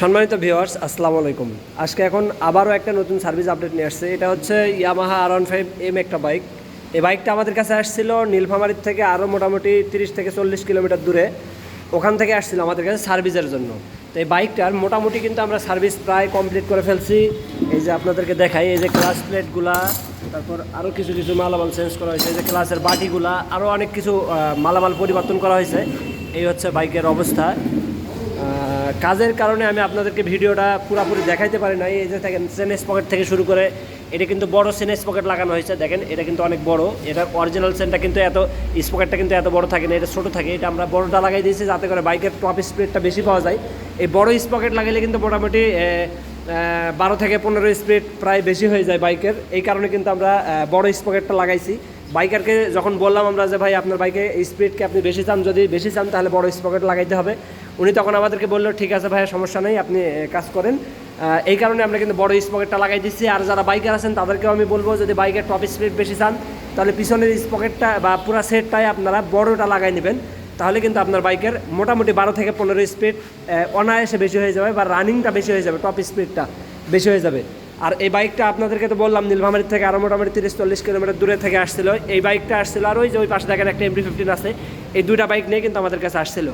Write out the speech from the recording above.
সম্মানিত ভিওয়ার্স আসসালামু আলাইকুম। আজকে এখন আবারও একটা নতুন সার্ভিস আপডেট নিয়ে আসছে। এটা হচ্ছে Yamaha R one five M একটা বাইক। এই বাইকটা আমাদের কাছে আসছিল নীলফামারির থেকে আরও মোটামুটি তিরিশ থেকে চল্লিশ কিলোমিটার দূরে। ওখান থেকে আসছিল আমাদের কাছে সার্ভিসের জন্য। তো এই বাইকটার মোটামুটি কিন্তু আমরা সার্ভিস প্রায় কমপ্লিট করে ফেলছি। এই যে আপনাদেরকে দেখাই, এই যে ক্লাস প্লেটগুলা তারপর আরও কিছু কিছু মালামাল চেঞ্জ করা হয়েছে। এই যে ক্লাসের বাটিগুলা আরও অনেক কিছু মালামাল পরিবর্তন করা হয়েছে। এই হচ্ছে বাইকের অবস্থা। কাজের কারণে আমি আপনাদেরকে ভিডিওটা পুরোপুরি দেখাইতে পারি নাই। এই যে দেখেন সেনেস পকেট থেকে শুরু করে, এটা কিন্তু বড় সেনেস পকেট লাগানো হয়েছে, দেখেন, এটা কিন্তু অনেক বড়। এটা অরিজিনাল সেনটা কিন্তু এত স্পকেটটা কিন্তু এত বড় থাকে না, এটা ছোটো থাকে। এটা আমরা বড়টা লাগাই দিয়েছি যাতে করে বাইকের টপ স্পিডটা বেশি পাওয়া যায়। এই বড় স্পকেট লাগাইলে কিন্তু মোটামুটি বারো থেকে পনেরো স্পিড প্রায় বেশি হয়ে যায় বাইকের। এই কারণে কিন্তু আমরা বড় স্পকেটটা লাগাইছি। বাইকারকে যখন বললাম আমরা যে, ভাই, আপনার বাইকে স্পিডকে আপনি বেশি চান, যদি বেশি চান, তাহলে বড় স্পকেট লাগাইতে হবে। উনি তখন আমাদেরকে বলল, ঠিক আছে ভাইয়া, সমস্যা নেই, আপনি কাজ করেন। এই কারণে আমরা কিন্তু বড় স্পকেটটা লাগাই দিচ্ছি। আর যারা বাইকার আছেন, তাদেরকেও আমি বলব, যদি বাইকের টপ স্পিড বেশি চান, তাহলে পিছনের স্পকেটটা বা পুরো সেটটাই আপনারা বড়টা লাগাই নেবেন। তাহলে কিন্তু আপনার বাইকের মোটামুটি বারো থেকে পনেরো স্পিড অনায়াসে বেশি হয়ে যাবে বা রানিংটা বেশি হয়ে যাবে টপ স্পিডটা বেশি হয়ে যাবে। আর এই বাইকটা আপনাদেরকে তো বললাম নীলভামারির থেকে আরও মোটামুটি তিরিশ চল্লিশ কিলোমিটার দূরে থেকে আসছিল। এই বাইকটা আসছিল আর ওই যে ওই পাশে দেখেন একটা এমডি ফিফটিন আছে। এই দুইটা বাইক নিয়ে কিন্তু আমাদের কাছে আসছিল।